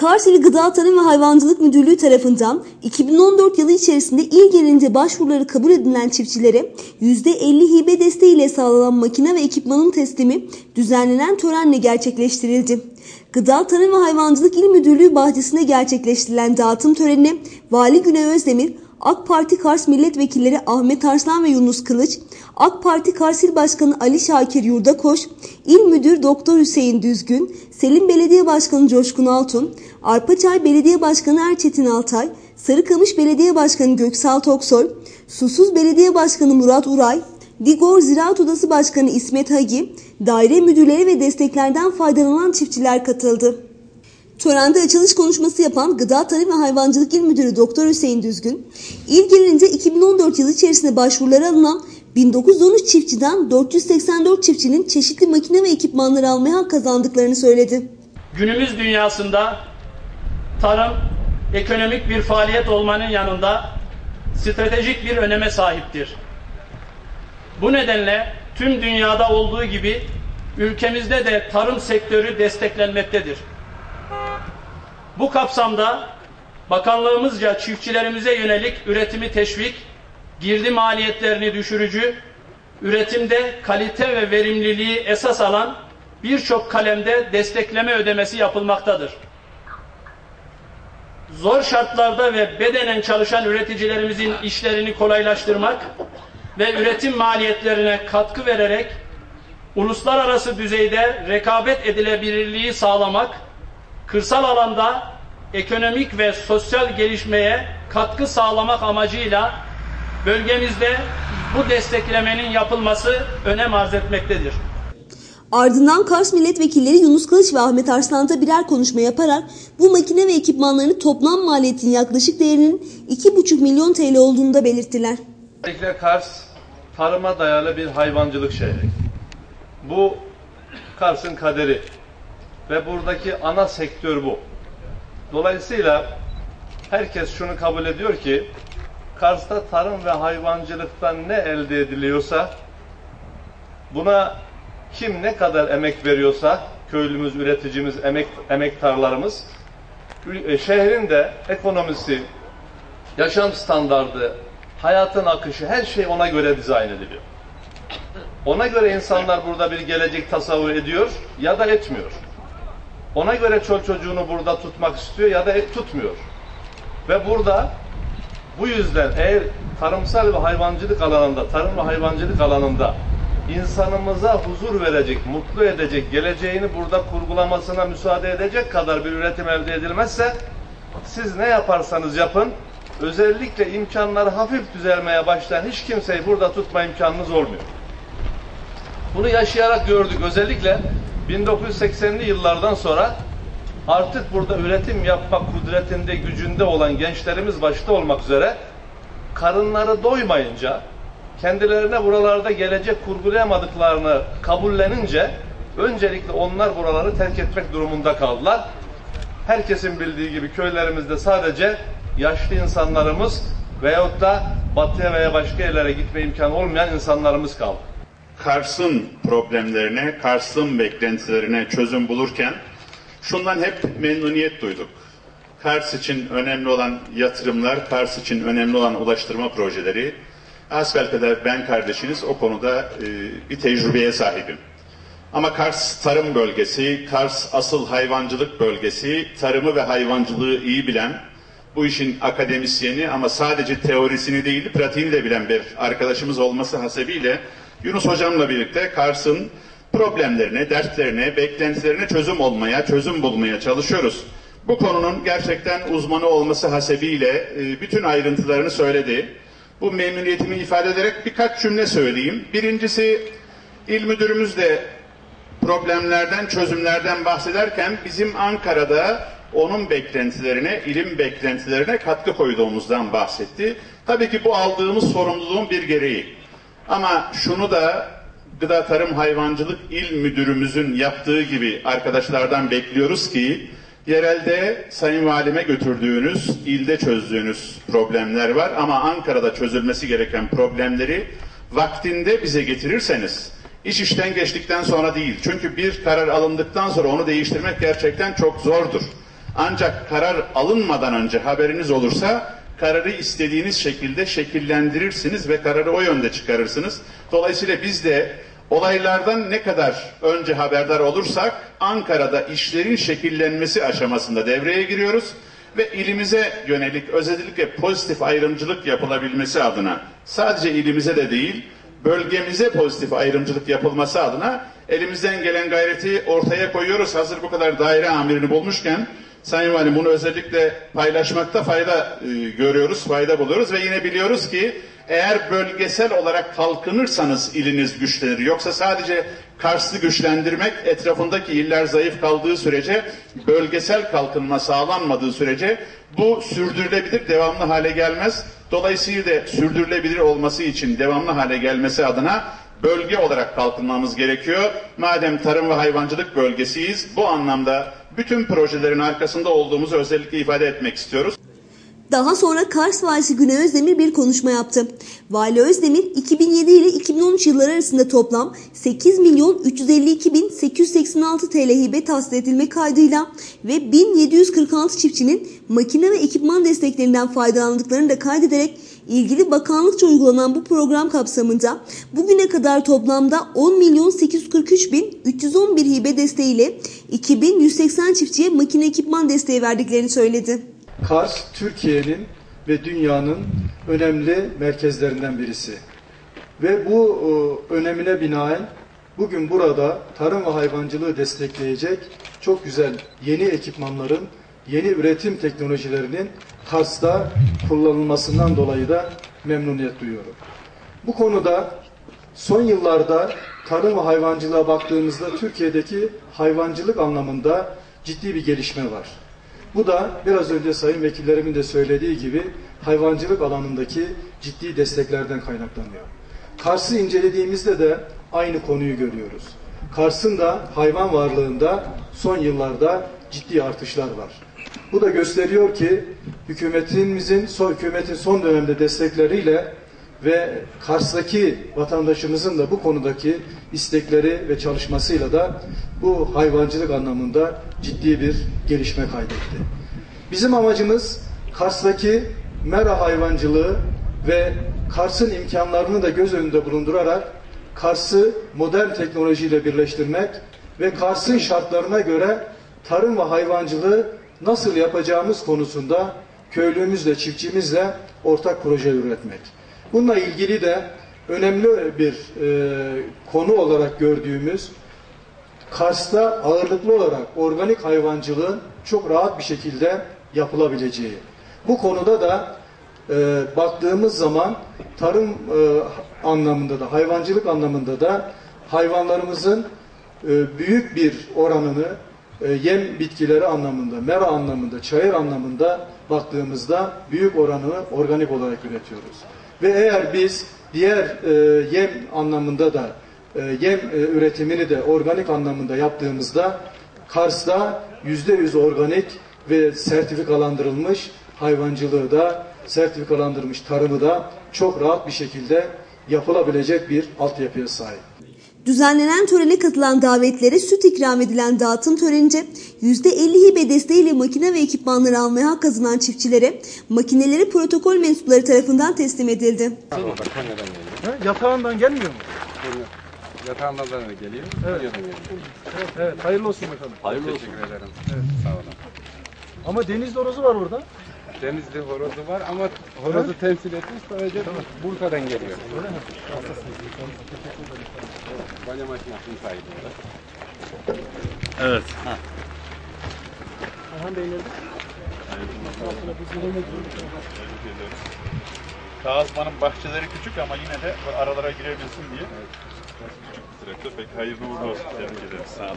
Kars İl Gıda Tarım ve Hayvancılık Müdürlüğü tarafından 2014 yılı içerisinde il genelinde başvuruları kabul edilen çiftçilere %50 hibe desteğiyle sağlanan makine ve ekipmanın teslimi düzenlenen törenle gerçekleştirildi. Gıda Tarım ve Hayvancılık İl Müdürlüğü bahçesinde gerçekleştirilen dağıtım törenine Vali Güney Özdemir, AK Parti Kars Milletvekilleri Ahmet Arslan ve Yunus Kılıç, AK Parti Kars İl Başkanı Ali Şakir Yurdakoş, İl Müdür Doktor Hüseyin Düzgün, Selim Belediye Başkanı Coşkun Altun, Arpaçay Belediye Başkanı Erçetin Altay, Sarıkamış Belediye Başkanı Göksal Toksoy, Susuz Belediye Başkanı Murat Uray, Digor Ziraat Odası Başkanı İsmet Hagi, daire müdürleri ve desteklerden faydalanan çiftçiler katıldı. Törende açılış konuşması yapan Gıda Tarım ve Hayvancılık İl Müdürü Doktor Hüseyin Düzgün, il genelinde 2014 yılı içerisinde başvuruları alınan 1913 çiftçiden 484 çiftçinin çeşitli makine ve ekipmanları almaya hak kazandıklarını söyledi. Günümüz dünyasında tarım ekonomik bir faaliyet olmanın yanında stratejik bir öneme sahiptir. Bu nedenle tüm dünyada olduğu gibi ülkemizde de tarım sektörü desteklenmektedir. Bu kapsamda bakanlığımızca çiftçilerimize yönelik üretimi teşvik, girdi maliyetlerini düşürücü, üretimde kalite ve verimliliği esas alan birçok kalemde destekleme ödemesi yapılmaktadır. Zor şartlarda ve bedenen çalışan üreticilerimizin işlerini kolaylaştırmak ve üretim maliyetlerine katkı vererek uluslararası düzeyde rekabet edilebilirliği sağlamak, kırsal alanda ekonomik ve sosyal gelişmeye katkı sağlamak amacıyla bölgemizde bu desteklemenin yapılması önem arz etmektedir. Ardından Kars milletvekilleri Yunus Kılıç ve Ahmet Arslan'da birer konuşma yaparak bu makine ve ekipmanların toplam maliyetin yaklaşık değerinin 2,5 milyon TL olduğunu da belirttiler. Özellikle Kars tarıma dayalı bir hayvancılık şehri. Bu Kars'ın kaderi ve buradaki ana sektör bu. Dolayısıyla herkes şunu kabul ediyor ki Kars'ta tarım ve hayvancılıktan ne elde ediliyorsa buna kim ne kadar emek veriyorsa köylümüz, üreticimiz, emek, emektarlarımız e, şehrin de ekonomisi, yaşam standardı, hayatın akışı her şey ona göre dizayn ediliyor. Ona göre insanlar burada bir gelecek tasavvur ediyor ya da etmiyor. Ona göre çol çocuğunu burada tutmak istiyor ya da et tutmuyor. Ve burada bu yüzden eğer tarımsal ve hayvancılık alanında, tarım ve hayvancılık alanında insanımıza huzur verecek, mutlu edecek, geleceğini burada kurgulamasına müsaade edecek kadar bir üretim elde edilmezse siz ne yaparsanız yapın özellikle imkanları hafif düzelmeye başlayan hiç kimseyi burada tutma imkanınız olmuyor. Bunu yaşayarak gördük. Özellikle 1980'li yıllardan sonra artık burada üretim yapma kudretinde, gücünde olan gençlerimiz başta olmak üzere karınları doymayınca kendilerine buralarda gelecek kurgulayamadıklarını kabullenince öncelikle onlar buraları terk etmek durumunda kaldılar. Herkesin bildiği gibi köylerimizde sadece yaşlı insanlarımız veyahut da batıya veya başka yerlere gitme imkanı olmayan insanlarımız kaldı. Kars'ın problemlerine, Kars'ın beklentilerine çözüm bulurken şundan hep memnuniyet duyduk. Kars için önemli olan yatırımlar, Kars için önemli olan ulaştırma projeleri, kadar ben kardeşiniz o konuda e, bir tecrübeye sahibim. Ama Kars tarım bölgesi, Kars asıl hayvancılık bölgesi, tarımı ve hayvancılığı iyi bilen, bu işin akademisyeni ama sadece teorisini değil, pratiğini de bilen bir arkadaşımız olması hasebiyle Yunus Hocam'la birlikte Kars'ın problemlerine, dertlerine, beklentilerine çözüm olmaya, çözüm bulmaya çalışıyoruz. Bu konunun gerçekten uzmanı olması hasebiyle e, bütün ayrıntılarını söyledi. Bu memnuniyetimi ifade ederek birkaç cümle söyleyeyim. Birincisi, il müdürümüz de problemlerden, çözümlerden bahsederken bizim Ankara'da onun beklentilerine, ilim beklentilerine katkı koyduğumuzdan bahsetti. Tabii ki bu aldığımız sorumluluğun bir gereği. Ama şunu da Gıda Tarım Hayvancılık İl Müdürümüzün yaptığı gibi arkadaşlardan bekliyoruz ki yerelde Sayın Valime götürdüğünüz, ilde çözdüğünüz problemler var ama Ankara'da çözülmesi gereken problemleri vaktinde bize getirirseniz iş işten geçtikten sonra değil. Çünkü bir karar alındıktan sonra onu değiştirmek gerçekten çok zordur. Ancak karar alınmadan önce haberiniz olursa kararı istediğiniz şekilde şekillendirirsiniz ve kararı o yönde çıkarırsınız. Dolayısıyla biz de olaylardan ne kadar önce haberdar olursak Ankara'da işlerin şekillenmesi aşamasında devreye giriyoruz ve ilimize yönelik özellikle pozitif ayrımcılık yapılabilmesi adına sadece ilimize de değil bölgemize pozitif ayrımcılık yapılması adına elimizden gelen gayreti ortaya koyuyoruz. Hazır bu kadar daire amirini bulmuşken Sayın Valim bunu özellikle paylaşmakta fayda e, görüyoruz, fayda buluyoruz ve yine biliyoruz ki eğer bölgesel olarak kalkınırsanız iliniz güçlenir. Yoksa sadece Kars'ı güçlendirmek etrafındaki iller zayıf kaldığı sürece bölgesel kalkınma sağlanmadığı sürece bu sürdürülebilir, devamlı hale gelmez. Dolayısıyla sürdürülebilir olması için devamlı hale gelmesi adına bölge olarak kalkınmamız gerekiyor. Madem tarım ve hayvancılık bölgesiyiz bu anlamda bütün projelerin arkasında olduğumuzu özellikle ifade etmek istiyoruz. Daha sonra Kars Valisi Güney Özdemir bir konuşma yaptı. Vali Özdemir 2007 ile 2013 yılları arasında toplam 8 milyon 352 bin 886 TL hibe tahsil edilme kaydıyla ve 1746 çiftçinin makine ve ekipman desteklerinden faydalandıklarını da kaydederek ilgili bakanlıkça uygulanan bu program kapsamında bugüne kadar toplamda 10 milyon 843 bin 311 hibe desteğiyle 2180 çiftçiye makine ekipman desteği verdiklerini söyledi. Kars, Türkiye'nin ve dünyanın önemli merkezlerinden birisi. Ve bu e, önemine binaen bugün burada tarım ve hayvancılığı destekleyecek çok güzel yeni ekipmanların, yeni üretim teknolojilerinin Kars'ta kullanılmasından dolayı da memnuniyet duyuyorum. Bu konuda son yıllarda tarım ve hayvancılığa baktığımızda Türkiye'deki hayvancılık anlamında ciddi bir gelişme var. Bu da biraz önce sayın vekillerimin de söylediği gibi hayvancılık alanındaki ciddi desteklerden kaynaklanıyor. Kars'ı incelediğimizde de aynı konuyu görüyoruz. Kars'ın da hayvan varlığında son yıllarda ciddi artışlar var. Bu da gösteriyor ki hükümetimizin, son, hükümetin son dönemde destekleriyle ve Kars'taki vatandaşımızın da bu konudaki istekleri ve çalışmasıyla da bu hayvancılık anlamında ciddi bir gelişme kaydetti. Bizim amacımız Kars'taki mera hayvancılığı ve Kars'ın imkanlarını da göz önünde bulundurarak Kars'ı modern teknolojiyle birleştirmek ve Kars'ın şartlarına göre tarım ve hayvancılığı nasıl yapacağımız konusunda köylümüzle, çiftçimizle ortak proje üretmek. Bununla ilgili de önemli bir e, konu olarak gördüğümüz Kars'ta ağırlıklı olarak organik hayvancılığın çok rahat bir şekilde yapılabileceği. Bu konuda da e, baktığımız zaman tarım e, anlamında da hayvancılık anlamında da hayvanlarımızın e, büyük bir oranını e, yem bitkileri anlamında, mera anlamında, çayır anlamında baktığımızda büyük oranını organik olarak üretiyoruz. Ve eğer biz diğer e, yem anlamında da e, yem e, üretimini de organik anlamında yaptığımızda Kars'ta yüzde yüz organik ve sertifikalandırılmış hayvancılığı da sertifikalandırılmış tarımı da çok rahat bir şekilde yapılabilecek bir altyapıya sahip. Düzenlenen törene katılan davetlere süt ikram edilen dağıtım törenince %50 hibe desteğiyle makine ve ekipmanları almaya hak kazanan çiftçilere makineleri protokol mensupları tarafından teslim edildi. Geliyor. Ha, yatağından gelmiyor mu? Konya. Yatağından da geliyor. Evet. Geliyor. Evet, hayırlı olsun bakalım. Hayırlı Teşekkür ederim. Sağ olun. Ama deniz horozu var orada. Denizli horozu var ama horozu temsil etmiş sadece Bursa'dan geliyor. Balya makinesinin sahibi. o da. Evet. Erhan Bey nerede? Kağızmanın bahçeleri küçük ama yine de aralara girebilsin diye. Küçük bir traktör. Pek hayırlı uğurlu olsun. Tebrik ederiz. Sağ olun.